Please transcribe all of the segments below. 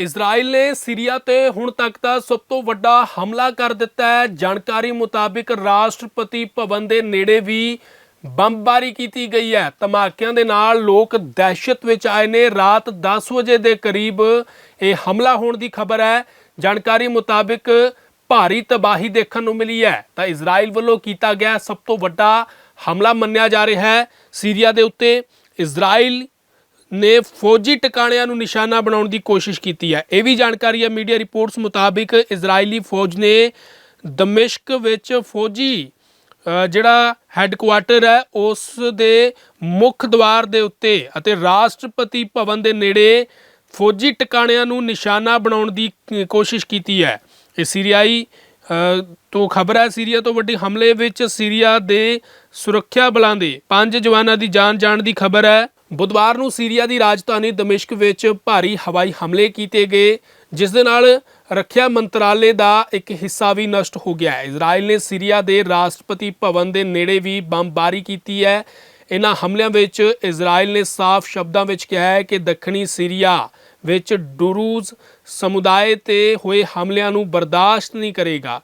Israel ਨੇ Syria ਤੇ ਹੁਣ ਤੱਕ ਦਾ ਸਭ ਤੋਂ ਵੱਡਾ ਹਮਲਾ ਕਰ ਦਿੱਤਾ ਹੈ। ਜਾਣਕਾਰੀ ਮੁਤਾਬਿਕ ਰਾਸ਼ਟਰਪਤੀ ਭਵਨ ਦੇ ਨੇੜੇ ਵੀ ਬੰਬਾਰੀ ਕੀਤੀ ਗਈ ਹੈ। ਧਮਾਕਿਆਂ ਦੇ ਨਾਲ ਲੋਕ ਦਹਿਸ਼ਤ ਵਿੱਚ ਆਏ ਨੇ। ਰਾਤ 10 ਵਜੇ ਦੇ ਕਰੀਬ ਇਹ ਹਮਲਾ ਹੋਣ ਦੀ ਖਬਰ ਹੈ। ਜਾਣਕਾਰੀ ਮੁਤਾਬਿਕ ਭਾਰੀ ਤਬਾਹੀ ਦੇਖਣ ਨੂੰ ਮਿਲੀ ਹੈ। ਤਾਂ ਇਜ਼ਰਾਈਲ ਵੱਲੋਂ ਕੀਤਾ ਗਿਆ ਸਭ ਤੋਂ ਵੱਡਾ ਹਮਲਾ ਮੰਨਿਆ ਜਾ ਰਿਹਾ ਹੈ। ਸੀਰੀਆ ਦੇ ਉੱਤੇ ਇਜ਼ਰਾਈਲ ਨੇ ਫੌਜੀ ਟਿਕਾਣਿਆਂ ਨੂੰ ਨਿਸ਼ਾਨਾ ਬਣਾਉਣ ਦੀ ਕੋਸ਼ਿਸ਼ ਕੀਤੀ ਹੈ। ਇਹ ਵੀ ਜਾਣਕਾਰੀ ਹੈ, ਮੀਡੀਆ ਰਿਪੋਰਟਸ ਮੁਤਾਬਿਕ ਇਜ਼ਰਾਈਲੀ ਫੌਜ ਨੇ ਦਮਿਸ਼ਕ ਵਿੱਚ ਫੌਜੀ ਜਿਹੜਾ ਹੈੱਡਕੁਆਰਟਰ ਹੈ, ਉਸ ਦੇ ਮੁੱਖ ਦੁਆਰ ਦੇ ਉੱਤੇ ਅਤੇ ਰਾਸ਼ਟਰਪਤੀ ਭਵਨ ਦੇ ਨੇੜੇ ਫੌਜੀ ਟਿਕਾਣਿਆਂ ਨੂੰ ਨਿਸ਼ਾਨਾ ਬਣਾਉਣ ਦੀ ਕੋਸ਼ਿਸ਼ ਕੀਤੀ ਹੈ। ਇਹ ਸੀਰੀਆਈ ਤੋਂ ਖਬਰ ਹੈ, ਸੀਰੀਆ ਤੋਂ ਵੱਡੀ ਹਮਲੇ ਵਿੱਚ ਸੀਰੀਆ ਦੇ ਸੁਰੱਖਿਆ ਬਲਾਂ ਦੇ ਪੰਜ ਜਵਾਨਾਂ ਦੀ ਜਾਨ ਜਾਣ ਦੀ ਖਬਰ ਹੈ। ਬੁੱਧਵਾਰ ਨੂੰ ਸੀਰੀਆ ਦੀ ਰਾਜਧਾਨੀ ਦਮਿਸ਼ਕ ਵਿੱਚ ਭਾਰੀ ਹਵਾਈ ਹਮਲੇ ਕੀਤੇ ਗਏ, ਜਿਸ ਦੇ ਨਾਲ ਰੱਖਿਆ ਮੰਤਰਾਲੇ ਦਾ ਇੱਕ ਹਿੱਸਾ ਵੀ ਨਸ਼ਟ ਹੋ ਗਿਆ ਹੈ। ਇਜ਼ਰਾਈਲ ਨੇ ਸੀਰੀਆ ਦੇ ਰਾਸ਼ਟਰਪਤੀ ਭਵਨ ਦੇ ਨੇੜੇ ਵੀ ਬੰਬਾਰੀ ਕੀਤੀ ਹੈ। ਇਹਨਾਂ ਹਮਲਿਆਂ ਵਿੱਚ ਇਜ਼ਰਾਈਲ ਨੇ ਸਾਫ਼ ਸ਼ਬਦਾਂ ਵਿੱਚ ਕਿਹਾ ਹੈ ਕਿ ਦੱਖਣੀ ਸੀਰੀਆ ਵਿੱਚ ਡੁਰੂਜ਼ ਸਮੁਦਾਇ ਤੇ ਹੋਏ ਹਮਲਿਆਂ ਨੂੰ ਬਰਦਾਸ਼ਤ ਨਹੀਂ ਕਰੇਗਾ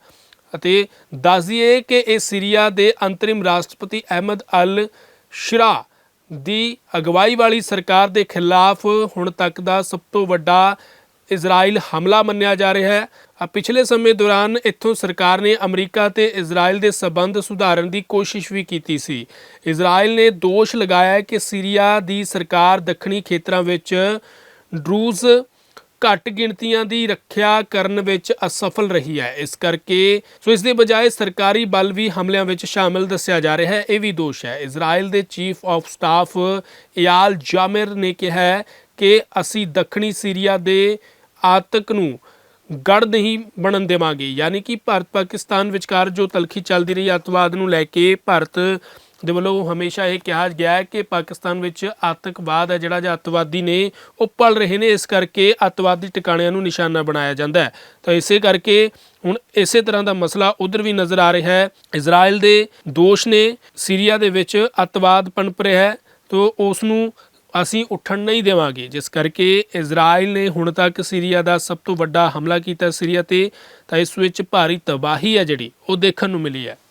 ਅਤੇ ਦੱਸ ਦਈਏ ਕਿ ਇਹ ਸੀਰੀਆ ਦੇ ਅੰਤਰਿਮ ਰਾਸ਼ਟਰਪਤੀ ਅਹਿਮਦ ਅਲ ਸ਼ਰਾ ਦੀ ਅਗਵਾਈ ਵਾਲੀ ਸਰਕਾਰ ਦੇ ਖਿਲਾਫ ਹੁਣ ਤੱਕ ਦਾ ਸਭ ਤੋਂ ਵੱਡਾ ਇਜ਼ਰਾਈਲ ਹਮਲਾ ਮੰਨਿਆ ਜਾ ਰਿਹਾ ਹੈ। ਪਿਛਲੇ ਸਮੇਂ ਦੌਰਾਨ ਇੱਥੋਂ ਸਰਕਾਰ ਨੇ ਅਮਰੀਕਾ ਤੇ ਇਜ਼ਰਾਈਲ ਦੇ ਸਬੰਧ ਸੁਧਾਰਨ ਦੀ ਕੋਸ਼ਿਸ਼ ਵੀ ਕੀਤੀ ਸੀ। ਇਜ਼ਰਾਈਲ ਨੇ ਦੋਸ਼ ਲਗਾਇਆ ਕਿ ਸੀਰੀਆ ਦੀ ਸਰਕਾਰ ਦੱਖਣੀ ਖੇਤਰਾਂ ਵਿੱਚ ਡਰੂਜ਼ ਘੱਟ ਗਿਣਤੀਆਂ ਦੀ ਰੱਖਿਆ ਕਰਨ ਵਿੱਚ ਅਸਫਲ ਰਹੀ ਹੈ। ਇਸ ਕਰਕੇ ਸੋ ਇਸ ਦੇ ਬਜਾਏ ਸਰਕਾਰੀ ਬਲ ਵੀ ਹਮਲਿਆਂ ਵਿੱਚ ਸ਼ਾਮਿਲ ਦੱਸਿਆ ਜਾ ਰਿਹਾ ਹੈ। ਇਹ ਵੀ ਦੋਸ਼ ਹੈ। ਇਜ਼ਰਾਈਲ ਦੇ chief of staff Eyal Zamir ਨੇ ਕਿਹਾ ਹੈ ਕਿ ਅਸੀਂ ਦੱਖਣੀ ਸੀਰੀਆ ਦੇ ਆਤਕ ਨੂੰ ਗੜ ਨਹੀਂ ਬਣਨ ਦੇਵਾਂਗੇ। ਯਾਨੀ ਕਿ ਭਾਰਤ ਪਾਕਿਸਤਾਨ ਵਿਚਕਾਰ ਜੋ ਤਲਖੀ ਚੱਲਦੀ ਰਹੀ, ਅੱਤਵਾਦ ਨੂੰ ਲੈ ਕੇ ਭਾਰਤ ਦੇ ਵੱਲੋਂ ਹਮੇਸ਼ਾ ਇਹ ਕਿਹਾ ਗਿਆ ਹੈ ਕਿ ਪਾਕਿਸਤਾਨ ਵਿੱਚ ਆਤੰਕਵਾਦ ਹੈ ਜਿਹੜਾ ਜਾਂ ਅੱਤਵਾਦੀ ਨੇ ਉਹ ਪਲ ਰਹੇ ਨੇ, ਇਸ ਕਰਕੇ ਅੱਤਵਾਦੀ ਟਿਕਾਣਿਆਂ ਨੂੰ ਨਿਸ਼ਾਨਾ ਬਣਾਇਆ ਜਾਂਦਾ ਹੈ। ਤਾਂ ਇਸੇ ਕਰਕੇ ਹੁਣ ਇਸੇ ਤਰ੍ਹਾਂ ਦਾ ਮਸਲਾ ਉਧਰ ਵੀ ਨਜ਼ਰ ਆ ਰਿਹਾ ਹੈ। ਇਜ਼ਰਾਈਲ ਦੇ ਦੋਸ਼ ਨੇ ਸੀਰੀਆ ਦੇ ਵਿੱਚ ਅੱਤਵਾਦ ਪਨਪ ਰਿਹਾ ਹੈ, ਤੋਂ ਉਸ ਨੂੰ ਅਸੀਂ ਉੱਠਣ ਨਹੀਂ ਦੇਵਾਂਗੇ। ਜਿਸ ਕਰਕੇ ਇਜ਼ਰਾਈਲ ਨੇ ਹੁਣ ਤੱਕ ਸੀਰੀਆ ਦਾ ਸਭ ਤੋਂ ਵੱਡਾ ਹਮਲਾ ਕੀਤਾ ਸੀਰੀਆ ਤੇ, ਤਾਂ ਇਸ ਵਿੱਚ ਭਾਰੀ ਤਬਾਹੀ ਹੈ ਜਿਹੜੀ, ਉਹ ਦੇਖਣ ਨੂੰ ਮਿਲੀ ਹੈ।